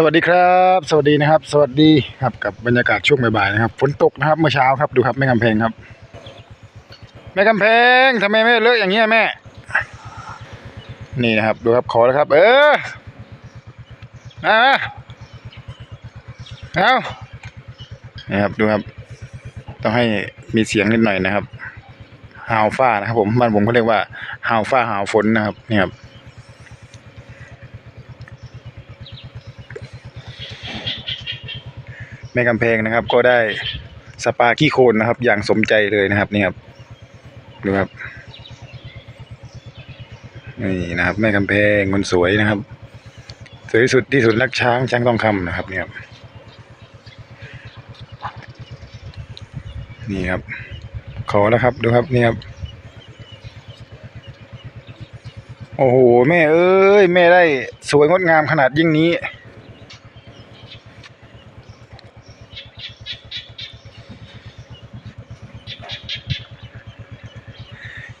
สวัสดีครับ สวัสดีนะครับ สวัสดีครับกับบรรยากาศช่วงบ่ายๆนะครับฝนตกนะครับเมื่อเช้าครับดูครับแม่กำแพงครับแม่กำแพงทำไมไม่เลอะอย่างเงี้ยแม่ นี่นะครับดูครับขอแล้วครับ เออมาเอานี่ครับดูครับ ต้องให้มีเสียงนิดหน่อยนะครับฮาวฟ้านะครับผมบ้านผมเขาเรียกว่าฮาวฟ้าฮาวฝนนะครับนี่ครับ แม่กำแพงนะครับ ก็ได้สปาขี้โคลนนะครับ อย่างสมใจเลยนะครับนี่ครับดูครับนี่นะครับ แม่กำแพงคนสวยนะครับ สวยสุดที่สุดรักช้างช้างทองคำนะครับนี่ครับนี่ครับ ขอแล้วครับดูครับนี่ครับโอ้โหแม่เอ้ยแม่ได้สวยงดงามขนาดยิ่งนี้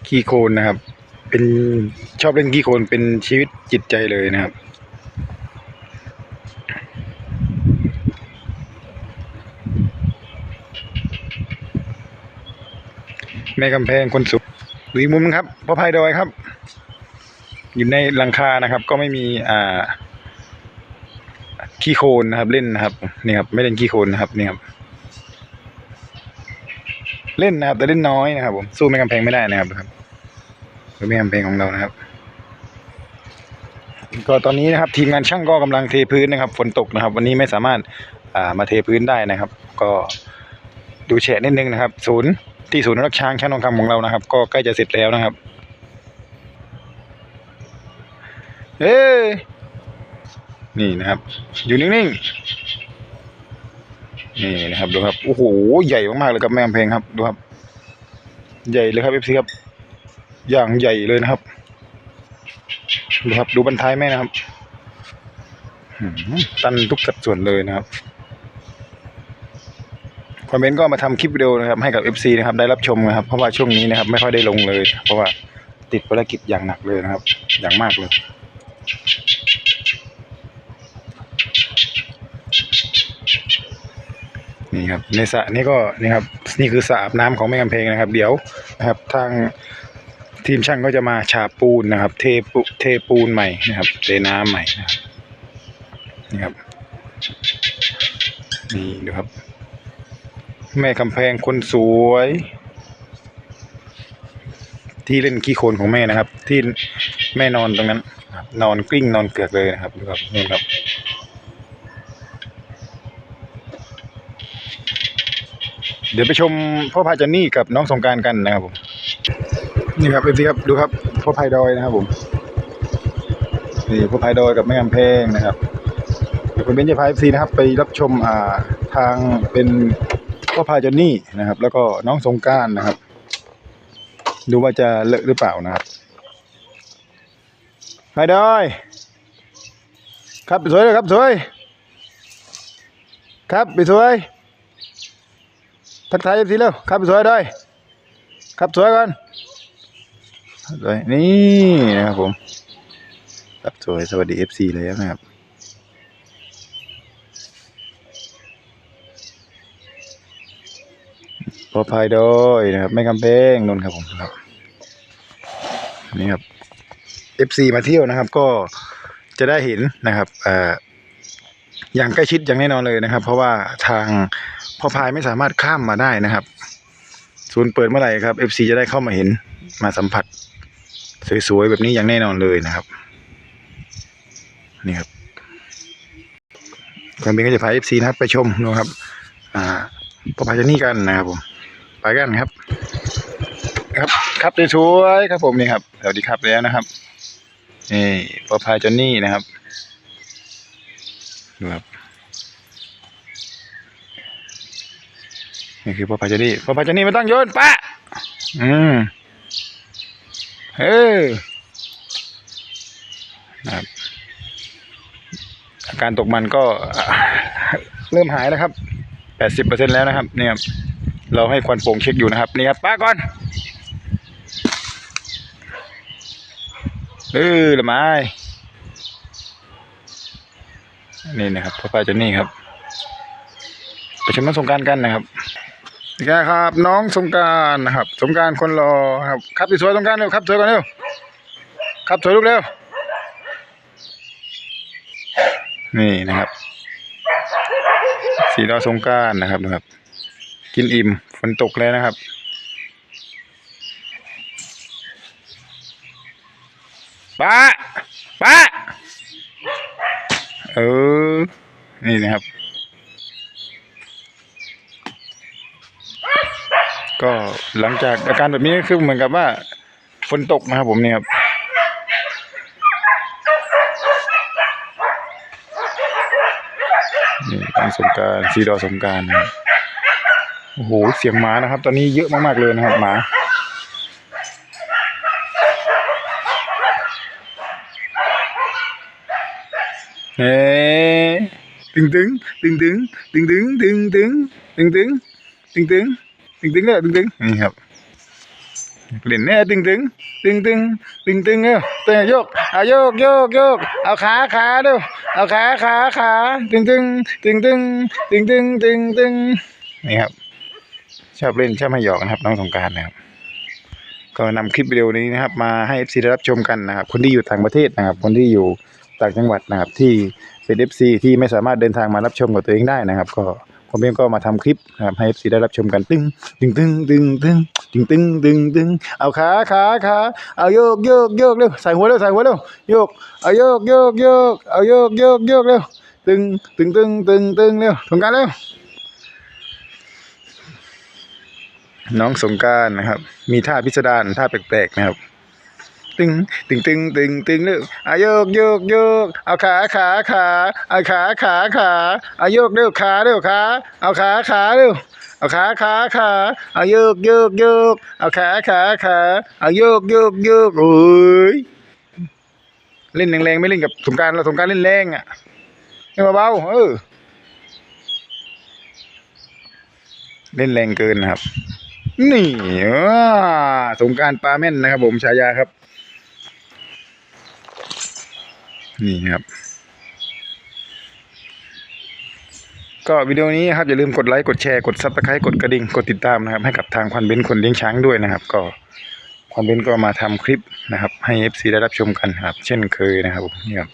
ขี้โคลนนะครับ เป็นชอบเล่นขี้โคลนเป็นชีวิตจิตใจเลยนะครับ แม่กำแพงคนสุขดูอีกมุมนึงครับพ่อพายดอยครับ อยู่ในหลังคานะครับ ก็ไม่มีอ่าขี้โคลนนะครับเล่นนะครับนี่ครับ ไม่เล่นขี้โคลนนะครับนี่ครับเล่นนะครับแต่เล่นน้อยนะครับผมสู้แม่กำแพงไม่ได้นะครับ ครับคือแม่กำแพงของเรานะครับ ก็ตอนนี้นะครับ ทีมงานช่างก็กำลังเทพื้นนะครับ ฝนตกนะครับ วันนี้ไม่สามารถอ่ามาเทพื้นได้นะครับ ก็ดูแฉะนิดนึงนะครับ ศูนย์ที่ศูนย์รักช้างช้างทองคำของเรานะครับ ก็ใกล้จะเสร็จแล้วนะครับเอ้ยนี่นะครับ อยู่นิ่งๆนี่นะครับดูครับโอ้โหใหญ่มากๆเลยครับแม่กำแพงครับดูครับ ใหญ่เลยครับเอฟซีครับ อย่างใหญ่เลยนะครับดูครับดูบรรท้ายแม่นะครับตันทุกสัดส่วนเลยนะครับคอมเมนต์ก็มาทำคลิปวิดีโอนะครับให้กับ FC นะครับได้รับชมนะครับ เพราะว่าช่วงนี้นะครับ ไม่ค่อยได้ลงเลย เพราะว่าติดภารกิจอย่างหนักเลยนะครับ อย่างมากเลย นี่ครับในสระนี่ก็นี่ครับนี่คือสระอาบน้ำของแม่กำแพงนะครับ เดี๋ยวนะครับ ทาง ทีมช่างก็จะมาฉาบปูนนะครับ เทปูเทปูนใหม่นะครับเทน้ำใหม่นะครับนี่ครับนี่ดูครับ แม่กำแพงคนสวย ที่เล่นขี้โคลนของแม่นะครับ ที่แม่นอนตรงนั้น นอนกลิ้งนอนเกือกเลยนะครับดูครับนี่ครับเดี๋ยวไปชมพ่อพาจันนี่กับน้องสงการกันนะครับผม นี่ครับเอฟซีครับดูครับพ่อพดอยนะครับผมนี่พ่อพดอยกับแม่กำแพงนะครับเดี๋ยวคุณเบนจะพาเอฟซีนะครับ ไปรับชมอ่าทางเป็นพ่อพายจันนี่นะครับ แล้วก็น้องสงการนะครับ ดูว่าจะเลอะหรือเปล่านะครับพดอยครับไปสวยเลยครับสวยครับไปสวยทักทายเอฟซีเร็วครับสวยด้วยครับสวยก่อน สวยนี่นะครับผมครับสวยสวัสดีเอฟซีเลยนะครับพอพายดอยนะครับ ไม่กำแพงนนครับผมครับนี่ครับเอฟซีมาเที่ยวนะครับ ก็จะได้เห็นนะครับเอ่ออย่างใกล้ชิดอย่างแน่นอนเลยนะครับ เพราะว่าทางพอพายไม่สามารถข้ามมาได้นะครับ ศูนย์เปิดเมื่อไหร่ครับ FC จะได้เข้ามาเห็นมาสัมผัส สวยๆแบบนี้อย่างแน่นอนเลยนะครับนี่ครับความเป็นก็จะพา FC นะครับไปชมนะครับอ่าพอพายจะนี่กันนะครับผมไปกันครับ ครับครับสวยๆครับผมนี่ครับสวัสดีครับแล้วนะครับนี่พอพายจอนี่นะครับดูครับนี่คือพ่อพาจานี่พ่อพาจานี่ไม่ต้องโยนปะอืม เออนะครับอาการตกมันก็เริ่มหายแล้วครับแปดสิบเปอร์เซ็นแล้วนะครับ เนี่ย เราให้ควันโป่งเช็คอยู่นะครับ นี่ครับป้าก่อนเออละไม้นี่นะครับพ่อป้าจนนี่ครับไปชมน้องสงกรารกันนะครับ นี่ครับ น้องสงการนะครับ สงการคนรอครับครับสวยสงการเร็วครับสวยก่อนเร็วครับสวยลูกเร็วนี่นะครับสีดอสงการนะครับนะครับ กินอิ่มฝนตกเลยนะครับป้าป้าเออนี่นะครับ ก็หลังจากอาการแบบนี้ก็คือเหมือนกับว่าฝนตกนะครับผมเนี่ยครับนี่ทางสงการซีดอสงการนะโอ้โหเสียงหมานะครับ ตอนนี้เยอะมากๆเลยนะครับหมาเฮ้ตึงตึงตึงตึงตึงตึงตึงตึงตึงตึงตึง ตึงตึงตึงเนี่ยตึงตึงนี่ครับเล่นเนี่ยตึงตึงตึงตึงตึงตึงเนี่ยเตะโยกเอาโยกโยกโยกเอาขาขาเร็วเอาขาขาขาตึงตึงตึงตึงตึงตึงตึงตึงนี่ครับ ชอบเล่นชอบให้หยอกนะครับ น้องสงกรารนะครับก็นำคลิปวิดีโอนี้นะครับ มาให้ FC ได้รับชมกันนะครับคนที่อยู่ต่างประเทศนะครับ คนที่อยู่ต่างจังหวัดนะครับที่เป็น FC ที่ไม่สามารถเดินทางมารับชมกับตัวเองได้นะครับ ก็ ผมเองก็มาทำคลิปนะครับให้ FC ได้รับชมกันตึ้งตึงตึงตึงตึงตึงตึงตึงตึงเอาขาขาขาเอาโยกโยกโยกเร็วใส่หัวเร็วใส่หัวเร็วโยกเอาโยกโยกโยกเอาโยกโยกโยกเร็วตึงตึงตึงตึงตึงเร็วสงการเร็วน้องสงการนะครับ มีท่าพิสดารท่าแปลกๆนะครับ ตึงตึงตึงตึงตึงเร็วอาโยกโยกโยกเอาขาขาขาเอาขาขาขาเอาโยกเร็วขาเร็วขาเอาขาขาเร็วเอาขาขาขาเอาโยกโยกโยกเอาขาขาขาเอาโยกโยกโยกโอ้ยเล่นแรงๆไม่เล่นกับสงการเราสงการเล่นแรงอะเล่นเบาๆเออเล่นแรงเกินนะครับ นี่สงการปลาแม่นนะครับผมฉายาครับ นี่ครับ ก็วิดีโอนี้ครับอย่าลืมกดไลค์กดแชร์กดซับสไครต์กดกระดิ่งกดติดตามนะครับ ให้กับทางควันเบนคนเลี้ยงช้างด้วยนะครับ ก็ควันเบนก็มาทำคลิปนะครับ ให้ FC ได้รับชมกันครับ เช่นเคยนะครับนี่ครับ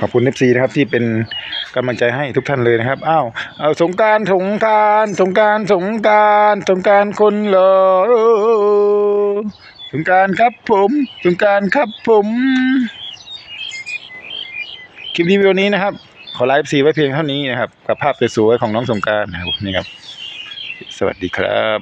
ขอบคุณ FC นะครับที่เป็นกำลังใจให้ทุกท่านเลยนะครับ อ้าวเอาสงการสงการสงการสงการสงการคนหล่อ งการครับผมสงการครับผม คลิปนี้วิดีโอนี้นะครับ ขอไลฟ์ซีไว้เพียงเท่านี้นะครับ กับภาพสวยๆของน้องสงการนะครับนี่ครับ สวัสดีครับ